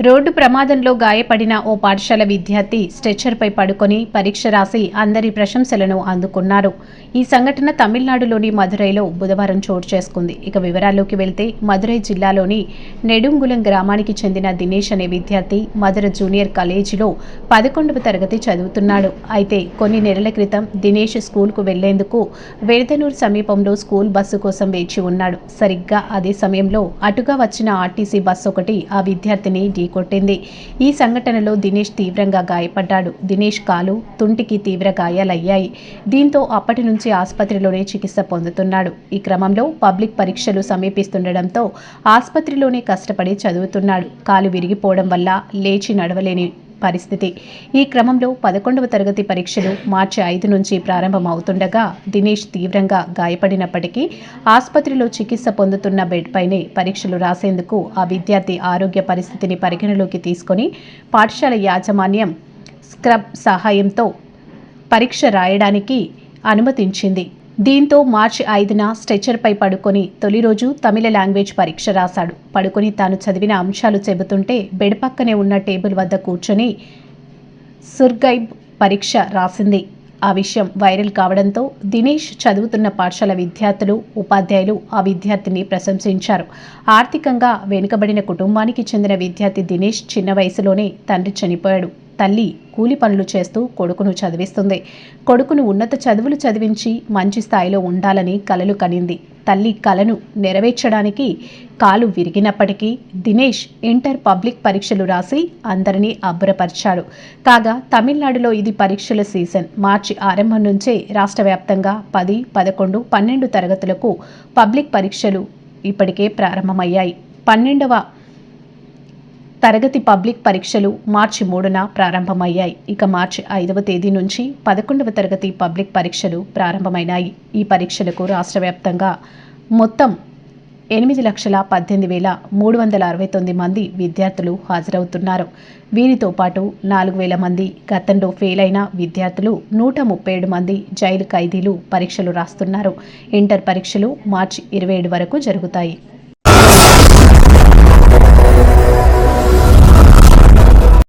Road ప్రమాదంలో గాయపడిన ఓ పాఠశాల విద్యార్థి స్ట్రెచ్చర్పై పడుకొని పరీక్ష రాసి అందరి ప్రశంసలను అందుకున్నారు. ఈ సంఘటన తమిళనాడులోని మదురైలో బుధవారం చోటు చేసుకుంది. ఇక వివరాల్లోకి వెళ్తే మదురై జిల్లాలోని నెడుంగులం గ్రామానికి చెందిన దినేష్ అనే విద్యార్థి మధుర జూనియర్ కాలేజీలో పదకొండవ తరగతి చదువుతున్నాడు. అయితే కొన్ని నెలల క్రితం దినేష్ స్కూల్కు వెళ్ళేందుకు వెడదనూరు సమీపంలో స్కూల్ బస్సు కోసం వేచి ఉన్నాడు. సరిగ్గా అదే సమయంలో అటుగా వచ్చిన ఆర్టీసీ బస్సు ఒకటి ఆ విద్యార్థిని ఢీకొట్టింది. ఈ సంఘటనలో దినేష్ తీవ్రంగా గాయపడ్డాడు. దినేష్ కాలు తుంటికి తీవ్ర గాయాలయ్యాయి. దీంతో అప్పటి నుంచి ఆసుపత్రిలోనే చికిత్స పొందుతున్నాడు. ఈ క్రమంలో పబ్లిక్ పరీక్షలు సమీపిస్తుండటంతో ఆసుపత్రిలోనే కష్టపడి చదువుతున్నాడు. కాలు విరిగిపోవడం వల్ల లేచి నడవలేని పరిస్థితి. ఈ క్రమంలో పదకొండవ తరగతి పరీక్షలు మార్చి ఐదు నుంచి ప్రారంభమవుతుండగా దినేష్ తీవ్రంగా గాయపడినప్పటికీ ఆసుపత్రిలో చికిత్స పొందుతున్న బెడ్ పైనే పరీక్షలు రాసేందుకు ఆ విద్యార్థి ఆరోగ్య పరిస్థితిని పరిగణలోకి తీసుకొని పాఠశాల యాజమాన్యం స్క్రబ్ సహాయంతో పరీక్ష రాయడానికి అనుమతించింది. దీంతో మార్చి ఐదున స్ట్రెచర్పై పడుకొని తొలి రోజు తమిళ లాంగ్వేజ్ పరీక్ష రాశాడు. పడుకొని తాను చదివిన అంశాలు చెబుతుంటే బెడ్ పక్కనే ఉన్న టేబుల్ వద్ద కూర్చొని సుర్గైబ్ పరీక్ష రాసింది. ఆ విషయం వైరల్ కావడంతో దినేష్ చదువుతున్న పాఠశాల విద్యార్థులు ఉపాధ్యాయులు ఆ విద్యార్థిని ప్రశంసించారు. ఆర్థికంగా వెనుకబడిన కుటుంబానికి చెందిన విద్యార్థి దినేష్ చిన్న వయసులోనే తండ్రి చనిపోయాడు. తల్లి కూలి పనులు చేస్తూ కొడుకును చదివిస్తుంది. కొడుకును ఉన్నత చదువులు చదివించి మంచి స్థాయిలో ఉండాలని కలలు కనింది. తల్లి కలను నెరవేర్చడానికి కాలు విరిగినప్పటికీ దినేష్ ఇంటర్ పబ్లిక్ పరీక్షలు రాసి అందరినీ అబ్బురపరిచాడు. కాగా తమిళనాడులో ఇది పరీక్షల సీజన్. మార్చి ఆరంభం నుంచే రాష్ట్ర వ్యాప్తంగా పది పదకొండు పన్నెండు తరగతులకు పబ్లిక్ పరీక్షలు ఇప్పటికే ప్రారంభమయ్యాయి. పన్నెండవ తరగతి పబ్లిక్ పరీక్షలు మార్చి మూడున ప్రారంభమయ్యాయి. ఇక మార్చి ఐదవ తేదీ నుంచి పదకొండవ తరగతి పబ్లిక్ పరీక్షలు ప్రారంభమైనాయి. ఈ పరీక్షలకు రాష్ట్ర వ్యాప్తంగా మొత్తం ఎనిమిది లక్షల పద్దెనిమిది వేల మూడు వందల అరవై తొమ్మిది మంది విద్యార్థులు హాజరవుతున్నారు. వీరితో పాటు నాలుగు వేల మంది గతంలో ఫెయిల్ అయిన విద్యార్థులు నూట ముప్పై ఏడు మంది జైలు ఖైదీలు పరీక్షలు రాస్తున్నారు. ఇంటర్ పరీక్షలు మార్చి ఇరవై ఏడు వరకు జరుగుతాయి.